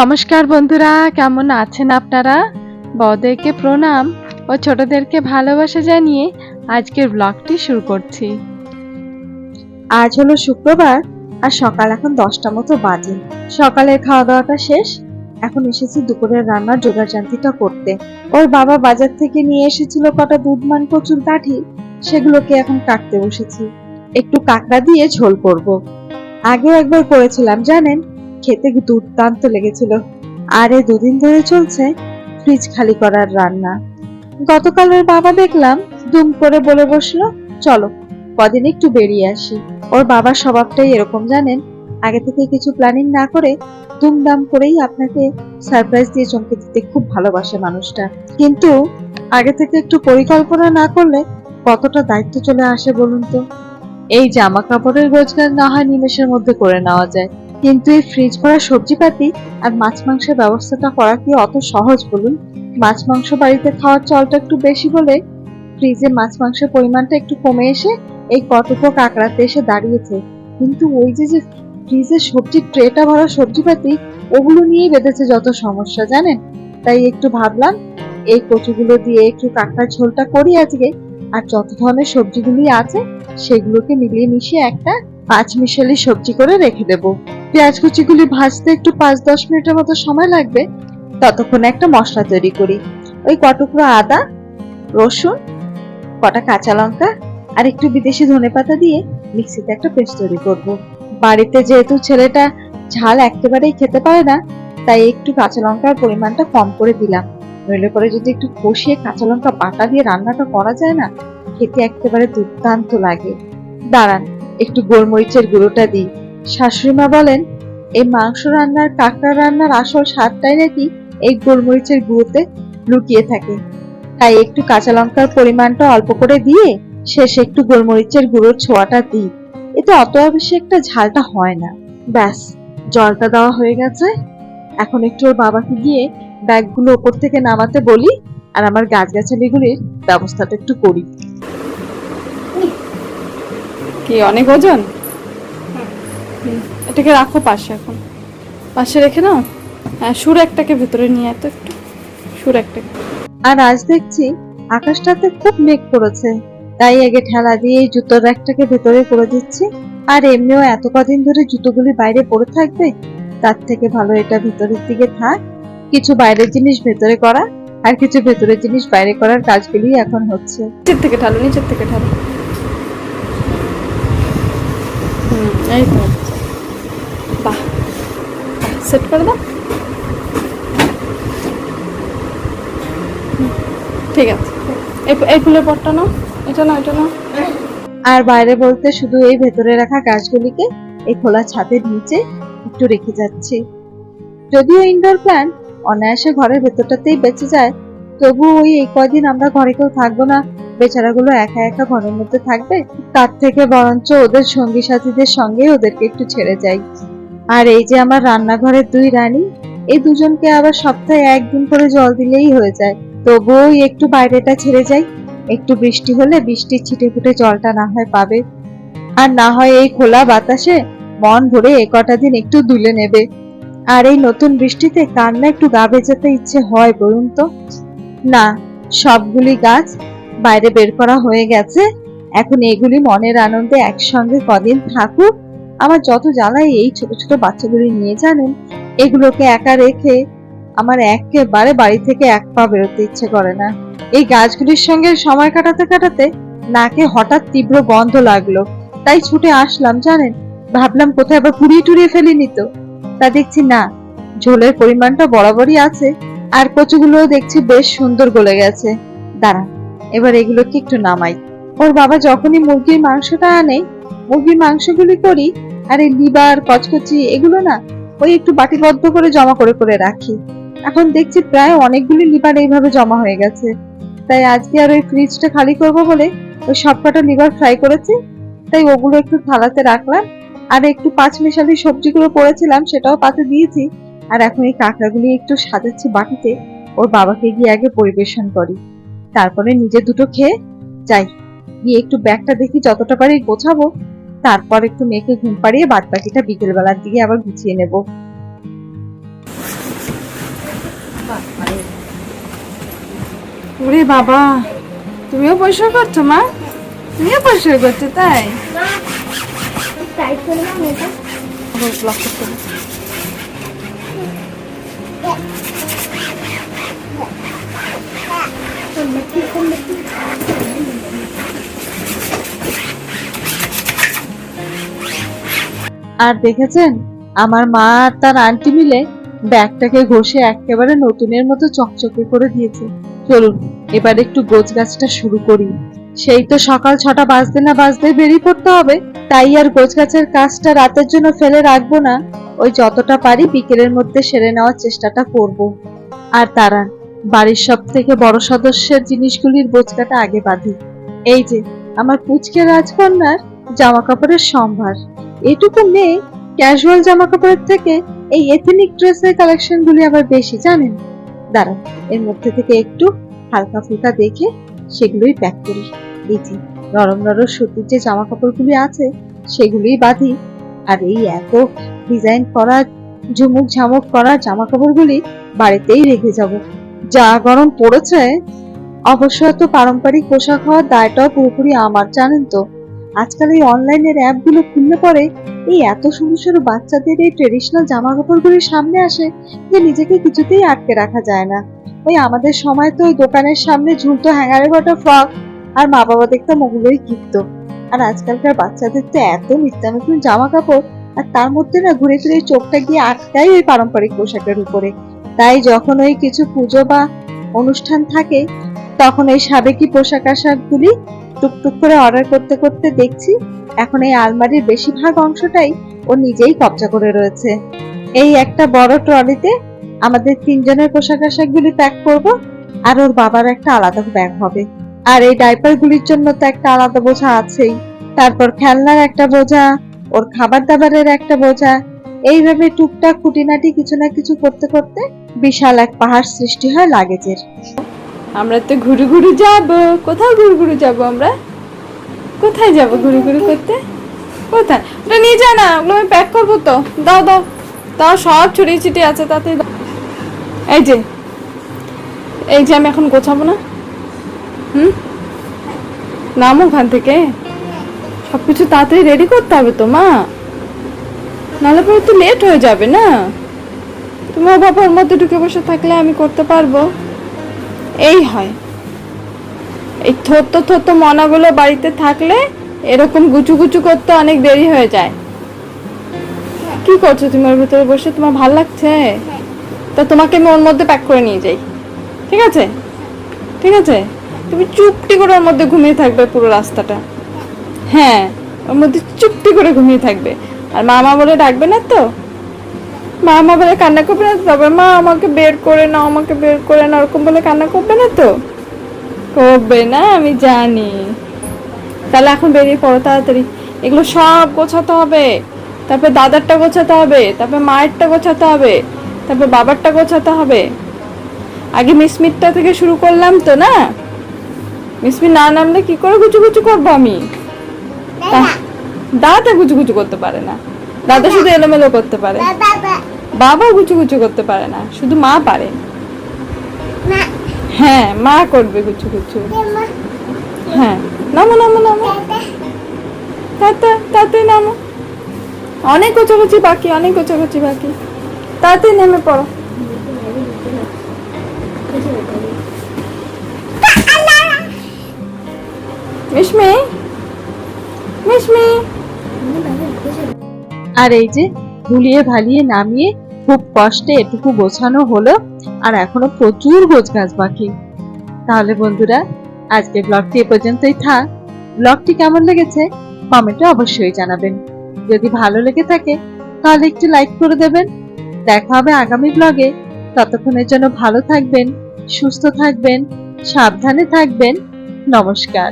নমস্কার বন্ধুরা, কেমন আছেন আপনারা? বড়দেরকে প্রণাম ও ছোটদেরকে ভালোবাসা জানিয়ে আজকের ব্লগটি শুরু করছি। আজ হলো শুক্রবার আর সকাল এখন দশটা মতো বাজে। সকালের খাওয়া দাওয়াটা শেষ, এখন এসেছি দুপুরের রান্নার জোগাড়যান্তিটা করতে। ওর বাবা বাজার থেকে নিয়ে এসেছিল কটা দুধমান কচুর কাঠি, সেগুলোকে এখন কাটতে বসেছি। একটু কাঁকড়া দিয়ে ঝোল করব। আগেও একবার করেছিলাম, জানেন? খেতে দুর্দান্ত লেগেছিল। আর দুদিন ধরে চলছে ফ্রিজ খালি করার রান্না। গতকালের বাবা দেখলাম দুম করে বলে বসল, চলো, কদিন একটু বেরিয়ে আসি। ওর বাবার স্বভাবটাই এরকম, জানেন? আগে থেকে কিছু প্ল্যানিং না করে দুমদাম করেই আপনাকে সারপ্রাইজ দিয়ে চমকে দিতে খুব ভালোবাসে মানুষটা। কিন্তু আগে থেকে একটু পরিকল্পনা না করলে কতটা দায়িত্ব চলে আসে বলুন তো? এই জামা কাপড়ের রোজগার না হয় নিমেষের মধ্যে করে নেওয়া যায়। কিন্তু এই ফ্রিজ ভরা সবজিপাতি আর মাছ মাংসের ব্যবস্থাটা করা কি অত সহজ বলুন? মাছ মাংস বাড়িতে খাওয়ার চলটা একটু বেশি বলে ফ্রিজে মাছ মাংসের পরিমাণটা একটু কমে এসে এই কটুকো কাঁকড়াতে এসে দাঁড়িয়েছে। কিন্তু ওই যে যে সবজির ট্রেটা ভরা সবজিপাতি, ওগুলো নিয়েই বেঁধেছে যত সমস্যা, জানেন? তাই একটু ভাবলাম, এই কচুগুলো দিয়ে একটু কাঁকড়ার ঝোলটা করি আজকে, আর যত ধরনের সবজিগুলি আছে, সেগুলোকে মিলিয়ে মিশিয়ে একটা পাঁচ মিশালি সবজি করে রেখে দেব। পেঁয়াজ কুচিগুলি ভাজতে একটু পাঁচ দশ মিনিটের মতো সময় লাগবে। ততক্ষণে একটা মশলা তৈরি করি। ওই কটুকরো আদা, রসুন, কটা কাঁচা লঙ্কা আর একটু বিদেশি ধনেপাতা দিয়ে মিক্সিতে একটা পেস্ট তৈরি করব। বাড়িতে যেহেতু ছেলেটা ঝাল একেবারেই খেতে পারে না, তাই একটু কাঁচা লঙ্কার পরিমাণটা কম করে দিলাম। নইলে পরে যদি একটু কষিয়ে কাঁচা লঙ্কা বাটা দিয়ে রান্নাটা করা যায় না, খেতে একেবারে দুর্দান্ত লাগে। দাঁড়ান, একটু গোলমরিচের গুঁড়োটা দিই। শাশুড়ি মা বলেন, এই মাংস রান্নার, কাঁকড়া রান্নার আসল স্বাদটাই নাকি এই গোলমরিচের গুঁড়োতে লুকিয়ে থাকে। তাই একটু কাঁচা লঙ্কার পরিমাণটা অল্প করে দিয়ে শেষে একটু গোলমরিচের গুঁড়োর ছোঁয়াটা দিই। এতে অত বেশি একটা ঝালটা হয় না। ব্যাস, জলটা দেওয়া হয়ে গেছে। এখন একটু ওর বাবাকে গিয়ে ব্যাগগুলো ওপর থেকে নামাতে বলি আর আমার গাছগাছালিগুলির ব্যবস্থাটা একটু করি। কি, অনেক ওজন? এটাকে রাখো পাশে এখন। পাশে রেখে নাও। হ্যাঁ সুর একটাকে ভেতরে নিয়ে এত একটু। সুর একটাকে। আর আজ দেখছি আকাশটাতে খুব মেঘ করেছে। তাই আগে ঠেলা দিয়ে জুতোর ব্যাগটাকে ভেতরে করে দিচ্ছি। আর এমনিও এত কদিন ধরে জুতোগুলি বাইরে পড়ে থাকবে তার থেকে ভালো এটা ভেতরের দিকে থাক। কিছু বাইরের জিনিস ভেতরে করা আর কিছু ভেতরের জিনিস বাইরে করার কাজগুলি এখন হচ্ছে। নিচের থেকে ঢালো নিচের থেকে ঢালো হুম এই তো। বাহ সেট করে দাও। ঠিক আছে। এই ফুলের পটটা নাও, এটা নাও এটা নাও। আর বাইরে বলতে শুধু এই ভেতরে রাখা গাছগুলিকে এই খোলা ছাদের নিচে একটু রেখে যাচ্ছি। যদিও ইনডোর প্ল্যান্ট অনায়াসে ঘরের ভেতরটাতেই বেঁচে যায়, তবু ওই এই কয়দিন আমরা ঘরে কেউ থাকব না। বেচারাগুলো একা একা ঘরের মধ্যে থাকবে, তার থেকে বরঞ্চ ওদের সঙ্গী সাথীদের সঙ্গে ওদেরকে একটু ছেড়ে যাই। আর এই যে আমার রান্নাঘরের দুই রানী, এই দুজনকে আবার সপ্তাহে একদিন করে জল দিলেই হয়ে যায়। তবুও একটু বাইরেটা ছেড়ে যাই। একটু বৃষ্টি হলে বৃষ্টির ছিটে ফুটে জলটা না হয় পাবে। আর না হয় এই খোলা বাতাসে মন ভরে এ কটা দিন একটু দুলে নেবে। আর এই নতুন বৃষ্টিতে কার না একটু গা ভেজাতে ইচ্ছে হয় বলুন তো? না, সবগুলি গাছ বাইরে বের করা হয়ে গেছে। এখন এগুলি মনের আনন্দে একসঙ্গে কদিন থাকুক। আমার যত জ্বালাই এই ছোট ছোট বাচ্চাগুলি নিয়ে জানেন, এগুলোকে একা রেখে আমার একেবারে বাড়ি থেকে এক পা বেরোতে ইচ্ছে করে না। এই গাছগুলির সঙ্গে সময় কাটাতে কাটাতে নাকে হঠাৎ তীব্র গন্ধ লাগল। তাই ছুটে আসলাম, জানেন? ভাবলাম কোথায় আবার পুড়িয়ে টুড়িয়ে ফেলিনি তো। তা দেখছি না, ঝোলের পরিমাণটা বরাবরই আছে, আর কচুগুলোও দেখছি বেশ সুন্দর গলে গেছে। দাঁড়া এবার এগুলোকে একটু নামাই। ওর বাবা যখনই মুরগির মাংসটা আনে মুরগির মাংসগুলি করি, আর এই লিভার, কচকচি, এগুলো না ওই একটু বাটিবদ্ধ করে জমা করে করে রাখি। এখন দেখছি প্রায় অনেকগুলি লিভার এইভাবে জমা হয়ে গেছে। তাই আজকে আর ওই ফ্রিজটা খালি করব বলে ওই সবকটা লিভার ফ্রাই করেছি। তাই ওগুলো একটু থালাতে রাখলাম। আর একটু পাঁচ মিশালি সবজিগুলো করেছিলাম সেটাও পাতে দিয়েছি। আর এখন এই কাঁকড়াগুলি একটু সাজাচ্ছি বাটিতে, ওর বাবাকে গিয়ে আগে পরিবেশন করি। তারপরে নিজে দুটো খেয়ে যাই। গিয়ে একটু ব্যাগটা দেখি যতটা পারি গোছাবো। তারপর একটু মেয়েকে ঘুম পাড়িয়ে বাদ বাকিটা বিকেল বেলার দিকে আবার গুছিয়ে নেব। ওরে বাবা তুমিও পরিষ্কার করছ মা? তুমিও পরিষ্কার করছ তাই? টাইট করে না মেয়েটা। আবার ব্লক করতে আর দেখেছেন? আমার মা আর তার আন্টি মিলে ব্যাগটাকে ঘষে একেবারে নতুনের মতো চকচকে করে দিয়েছে। চলুন, এবার একটু গোছ গাছটা শুরু করি। সেই তো সকাল ছটা বাজতে না বাজতে বেরিয়ে পড়তে হবে। তাই আর গোছ গাছের কাজটা রাতের জন্য ফেলে রাখব না। ওই যতটা পারি বিকেলের মধ্যে সেরে নেওয়ার চেষ্টাটা করব। আর তারা বাড়ির সব থেকে বড় সদস্যের জিনিসগুলির বোঝকাটা আগে বাঁধি। এই যে, আমার পুচকে রাজকন্যার জামা কাপড়ের সম্ভার। এটুকু মেয়ে ক্যাজুয়াল জামা কাপড়ের থেকে এই এথনিক ড্রেসের কালেকশন গুলি আবার বেশি জানেন। দাঁড়ান এর মধ্যে থেকে একটু হালকা ফুলকা দেখে সেগুলোই প্যাক করি। এই নরম নরম সুতির যে জামা কাপড়গুলি আছে, সেগুলোই বাঁধি। আর এই এত ডিজাইন করা, ঝুমুক ঝামক করা জামা কাপড়গুলি বাড়িতেই রেখে যাব। যা গরম পড়েছে, অবশ্য এত পারম্পরিক পোশাক হওয়ার দায়টাও পুরোপুরি আমার, জানেন তো। আজকাল এই অনলাইনের অ্যাপগুলো খুললে পরে এই এত সুন্দর সুন্দর বাচ্চাদের এই ট্রেডিশনাল জামা কাপড়গুলির সামনে আসে যে নিজেকে কিছুতেই আটকে রাখা যায় না। ওই আমাদের সময় তো ওই দোকানের সামনে ঝুলতো হ্যাঙ্গারে গোটা ফ্রক, আর মা বাবা দেখতাম ওগুলোই কিনতো। আর আজকালকার বাচ্চাদের তো এত নিত্য নতুন জামা কাপড় আর তার মধ্যে না ঘুরে ফিরে চোখটা গিয়ে আটকাই ওই পারম্পরিক পোশাকের উপরে। তাই যখন ওই কিছু পুজো বা অনুষ্ঠান থাকে, তখন এই সাবেকি পোশাক আশাকগুলি টুকটুক করে অর্ডার করতে করতে দেখছি এখন এই আলমারির বেশিরভাগ অংশটাই ও নিজেই কবজা করে রয়েছে। এই একটা বড় ট্রলিতে আমাদের তিনজনের পোশাক আশাকগুলি প্যাক করব আর ওর বাবার একটা আলাদা ব্যাগ হবে। আর এই ডাইপার গুলির জন্য তো একটা আলাদা বোঝা আছেই। তারপর খেলনার একটা বোঝা, ওর খাবার দাবারের একটা বোঝা, এইভাবে টুকটাক খুঁটিনাটি কিছু না কিছু করতে করতে বিশাল এক পাহাড় সৃষ্টি হয় লাগেজের। আমরা তো ঘুরু ঘুরু যাব। কোথাও ঘুরু ঘুরু যাব আমরা? কোথায় যাব ঘুরু ঘুরু করতে? কোথায়? ওটা নিয়ে যা না, ওগুলো আমি প্যাক করব তো। দাও দাও। দাও, সব ছড়িয়ে ছিটিয়ে আছে, তাতে। এই যে এই যে আমি এখন গোছাবো না। হুম? নাম ওখান থেকে। সব কিছু তাড়াতাড়ি রেডি করতে হবে তো, মা। নাহলে পরে তো লেট হয়ে যাবে না। তোমার বাবার মধ্যে ঢুকে বসে থাকলে আমি করতে পারব। এই হয়। এই থত্ত থত্ত মনাগুলো বাড়িতে থাকলে এরকম গুচু গুচু করতে অনেক দেরি হয়ে যায়। কি করছ তুমি ওর ভিতরে বসে? তোমার ভালো লাগছে? তা তোমাকে আমি ওর মধ্যে প্যাক করে নিয়ে যাই। ঠিক আছে? ঠিক আছে? তুমি চুপটি করে ওর মধ্যে ঘুমিয়ে থাকবে পুরো রাস্তাটা। হ্যাঁ ওর মধ্যে চুপটি করে ঘুমিয়ে থাকবে। আর মামা বলে ডাকবে না তো? মা মা বলে, কান্না করবে না তারপর, মা, আমাকে বের করে নাও, আমাকে বের করে না ওরকম বলে কান্না করবে না তো? করবে না, আমি জানি। তাহলে এখন বেরিয়ে পড়ো তাড়াতাড়ি। এগুলো সব গোছাতে হবে। তারপর দাদারটা গোছাতে হবে, তারপর মায়েরটা গোছাতে হবে, তারপর বাবারটা গোছাতে হবে। আগে মিসমিটটা থেকে শুরু করলাম তো, না? মিসমিট না নামলে কি করে গুচু গুচু করব আমি? দাদা গুচু গুচু করতে পারে না। দাদা শুধু এলোমেলো করতে পারে। বাবা। গুচু গুচু করতে পারে না শুধু মা পারে। হ্যাঁ মা করবে গুচু গুচু। হ্যাঁ নামো নামো নামো। তাতে। তাতে নামো। অনেক গোছাগুছি বাকি অনেক গোছাগুছি বাকি। তাতে নেমে পড়ো। মিশমি মিশমি আর এই যে ধুলিয়ে ভালিয়ে নামিয়ে খুব কষ্টে এটুকু গোছানো হলো, আর এখনও প্রচুর গোছ গাছ বাকি। তাহলে বন্ধুরা, আজকে ব্লগটি এ পর্যন্তই থাক। ব্লগটি কেমন লেগেছে কমেন্টে অবশ্যই জানাবেন। যদি ভালো লেগে থাকে, তাহলে একটু লাইক করে দেবেন। দেখা হবে আগামী ব্লগে। ততক্ষণের জন্য ভালো থাকবেন, সুস্থ থাকবেন, সাবধানে থাকবেন। নমস্কার।